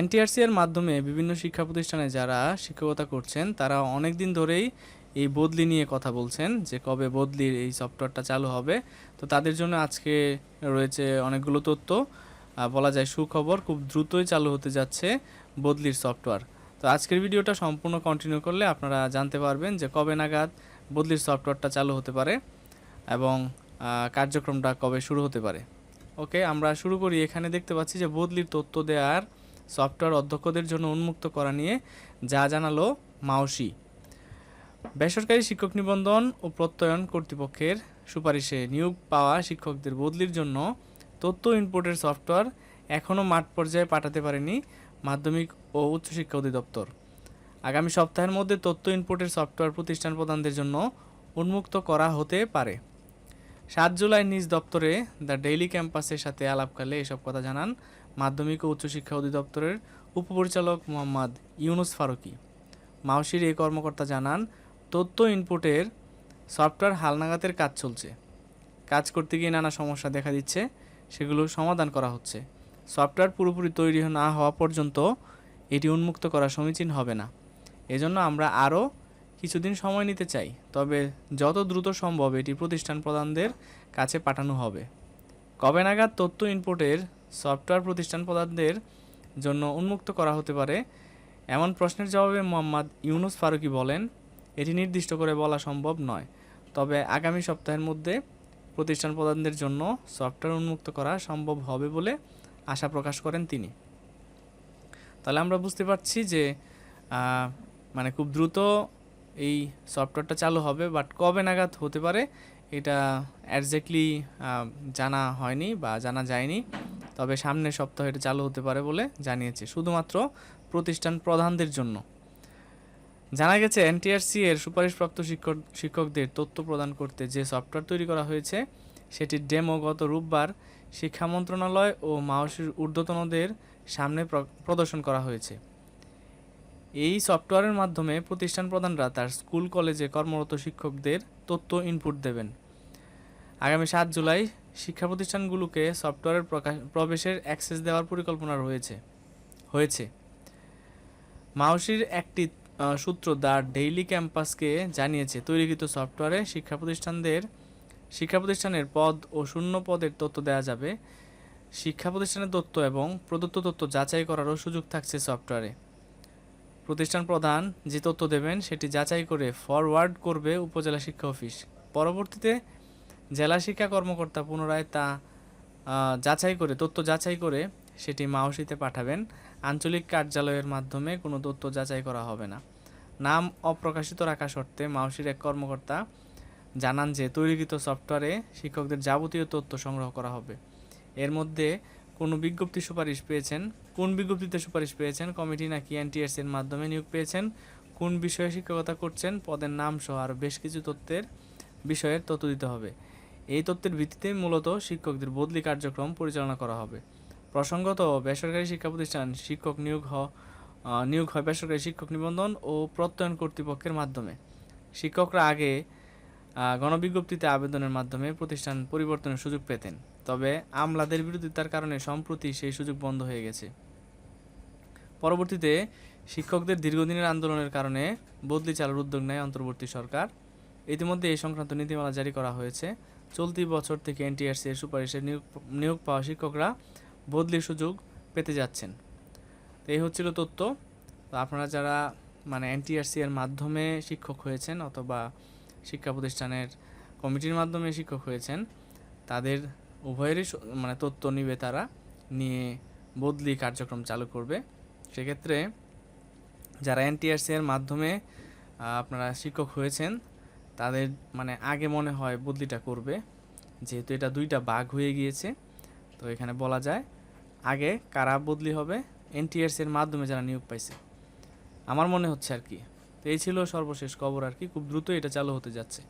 NTRC এর মাধ্যমে বিভিন্ন শিক্ষা প্রতিষ্ঠানে যারা শিক্ষকতা করছেন, তারা অনেক দিন ধরেই এই বদলি নিয়ে কথা বলছেন, যে কবে বদলির এই সফটওয়্যারটা চালু হবে। তো তাদের জন্য আজকে রয়েছে অনেকগুলো তথ্য। বলা যায় সুখবর, খুব দ্রুতই চালু হতে যাচ্ছে বদলির সফটওয়্যার তো আজকের ভিডিওটা সম্পূর্ণ কন্টিনিউ করলে আপনারা জানতে পারবেন যে কবে নাগাদ বদলির সফটওয়্যারটা চালু হতে পারে এবং কার্যক্রমটা কবে শুরু হতে পারে। ওকে, আমরা শুরু করি। এখানে দেখতে পাচ্ছি যে বদলির তথ্য দেওয়ার সফটওয়্যার অধ্যক্ষদের জন্য উন্মুক্ত করা নিয়ে যা জানালো মাওসি বেসরকারি শিক্ষক নিবন্ধন ও প্রত্যয়ন কর্তৃপক্ষের সুপারিশে নিয়োগ পাওয়া শিক্ষকদের বদলির জন্য তথ্য ইনপুটের সফটওয়্যার এখনও মাঠ পর্যায়ে পাঠাতে পারেনি মাধ্যমিক ও উচ্চশিক্ষা অধিদপ্তর। আগামী সপ্তাহের মধ্যে তথ্য ইনপুটের সফটওয়্যার প্রতিষ্ঠান প্রদানদের জন্য উন্মুক্ত করা হতে পারে। সাত জুলাই নিজ দপ্তরে দ্য ডেইলি ক্যাম্পাসের সাথে আলাপকালে এসব কথা জানান মাধ্যমিক ও উচ্চশিক্ষা অধিদপ্তরের উপপরিচালক মোহাম্মদ ইউনুস ফারুকি। মাওসির এই কর্মকর্তা জানান, তথ্য ইনপুটের সফটওয়্যার হালনাগাতের কাজ চলছে। কাজ করতে গিয়ে নানা সমস্যা দেখা দিচ্ছে, সেগুলো সমাধান করা হচ্ছে। সফটওয়্যার পুরোপুরি তৈরি না হওয়া পর্যন্ত এটি উন্মুক্ত করা সমীচীন হবে না। এজন্য আমরা আরও কিছুদিন সময় নিতে চাই, তবে যত দ্রুত সম্ভব এটি প্রতিষ্ঠান প্রধানদের কাছে পাঠানো হবে। কবে নাগাদ তথ্য ইনপুটের সফটওয়্যার প্রতিষ্ঠান প্রধানদের জন্য উন্মুক্ত করা হতে পারে। এমন প্রশ্নের জবাবে মোহাম্মদ ইউনুস ফারুকি বলেন, এটি নির্দিষ্ট করে বলা সম্ভব নয়। তবে আগামী সপ্তাহের মধ্যে প্রতিষ্ঠান প্রদানদের জন্য সফটওয়্যার উন্মুক্ত করা সম্ভব হবে বলে আশা প্রকাশ করেন তিনি। তাহলে আমরা বুঝতে পারছি যে মানে খুব দ্রুত এই সফটওয়্যারটা চালু হবে, বাট কবে নাগাদ হতে পারে, এটা একজ্যাক্টলি জানা হয়নি বা জানা যায়নি। তবে সামনের সপ্তাহে এটা চালু হতে পারে বলে জানিয়েছে শুধুমাত্র প্রতিষ্ঠান প্রধানদের জন্য। জানা গেছে, এনটিআরসি এর সুপারিশপ্রাপ্ত শিক্ষক, শিক্ষকদের তথ্য প্রদান করতে যে সফটওয়্যার তৈরি করা হয়েছে সেটির ডেমো গত রোববার শিক্ষা মন্ত্রণালয় ও মাওসির ঊর্ধ্বতনদের সামনে প্র- প্রদর্শন করা হয়েছে। এই সফটওয়্যারের মাধ্যমে প্রতিষ্ঠান প্রধানরা তার স্কুল, কলেজে কর্মরত শিক্ষকদের তথ্য ইনপুট দেবেন। আগামী সাত জুলাই শিক্ষা প্রতিষ্ঠানগুলোকে সফটওয়্যারের প্রবেশের অ্যাক্সেস দেওয়ার পরিকল্পনা রয়েছে। হয়েছে। মাওসির একটি সূত্র দ্য ডেইলি ক্যাম্পাসকে জানিয়েছে, তৈরিকৃত সফটওয়্যারে শিক্ষা প্রতিষ্ঠানদের শিক্ষা প্রতিষ্ঠানের পদ ও শূন্য পদের তথ্য দেওয়া যাবে। শিক্ষা প্রতিষ্ঠানের তথ্য এবং প্রদত্ত তথ্য যাচাই করারও সুযোগ থাকছে সফটওয়্যারে। প্রতিষ্ঠান প্রধান যে তথ্য দেবেন, সেটি যাচাই করে ফরওয়ার্ড করবে উপজেলা শিক্ষা অফিস। পরবর্তীতে জেলা শিক্ষা কর্মকর্তা পুনরায় তা যাচাই করে, তথ্য যাচাই করে সেটি মাওসিতে পাঠাবেন। আঞ্চলিক কার্যালয়ের মাধ্যমে কোনো তথ্য যাচাই করা হবে না। নাম অপ্রকাশিত রাখা শর্তে মাওসির এক কর্মকর্তা জানান যে তৈরিকৃত সফটওয়্যারে শিক্ষকদের যাবতীয় তথ্য সংগ্রহ করা হবে। এর মধ্যে কোনো বিজ্ঞপ্তি সুপারিশ পেয়েছেন, কোন বিজ্ঞপ্তিতে সুপারিশ পেয়েছেন, কমিটি নাকি এনটিএস এর মাধ্যমে নিয়োগ পেয়েছেন, কোন বিষয়ে শিক্ষকতা করছেন, পদের নাম সহ আরও বেশ কিছু তথ্যের বিষয়ের তথ্য দিতে হবে। এই তত্ত্বের ভিত্তিতে মূলত শিক্ষকদের বদলি কার্যক্রম পরিচালনা করা হবে। প্রসঙ্গত, বেসরকারি শিক্ষা প্রতিষ্ঠান শিক্ষক নিয়োগ হ নিয়োগ হয় বেসরকারি শিক্ষক নিবন্ধন ও প্রত্যয়ন কর্তৃপক্ষের মাধ্যমে। শিক্ষকরা আগে গণবিজ্ঞপ্তিতে আবেদনের মাধ্যমে প্রতিষ্ঠান পরিবর্তনের সুযোগ পেতেন। তবে আমলাদের বিরোধিতার কারণে সম্প্রতি সেই সুযোগ বন্ধ হয়ে গেছে। পরবর্তীতে শিক্ষকদের দীর্ঘদিনের আন্দোলনের কারণে বদলি চালুর উদ্যোগ নেয় অন্তর্বর্তী সরকার। ইতিমধ্যে এই সংক্রান্ত নীতিমালা জারি করা হয়েছে। চলতি বছর থেকে এনটিআরসি এর সুপারিশে নিয়োগ নিয়োগ পাওয়া শিক্ষকরা বদলির সুযোগ পেতে যাচ্ছেন। তো এই হচ্ছিল তথ্য। তো আপনারা যারা মানে এনটিআরসি এর মাধ্যমে শিক্ষক হয়েছেন অথবা শিক্ষা প্রতিষ্ঠানের কমিটির মাধ্যমে শিক্ষক হয়েছেন, তাদের উভয়েরই মানে তথ্য নিবে তারা, নিয়ে বদলি কার্যক্রম চালু করবে। সেক্ষেত্রে যারা এনটিআরসি এর মাধ্যমে আপনারা শিক্ষক হয়েছেন তাদের মানে আগে মনে হয় বদলিটা করবে, যেহেতু এটা দুইটা বাঘ হয়ে গিয়েছে। তো এখানে বলা যায়, আগে কারা বদলি হবে এনটিএসের মাধ্যমে যারা নিয়োগ পাইছে। আমার মনে হচ্ছে আর কি। তো এই ছিল সর্বশেষ খবর আর কি। খুব দ্রুত এটা চালু হতে যাচ্ছে।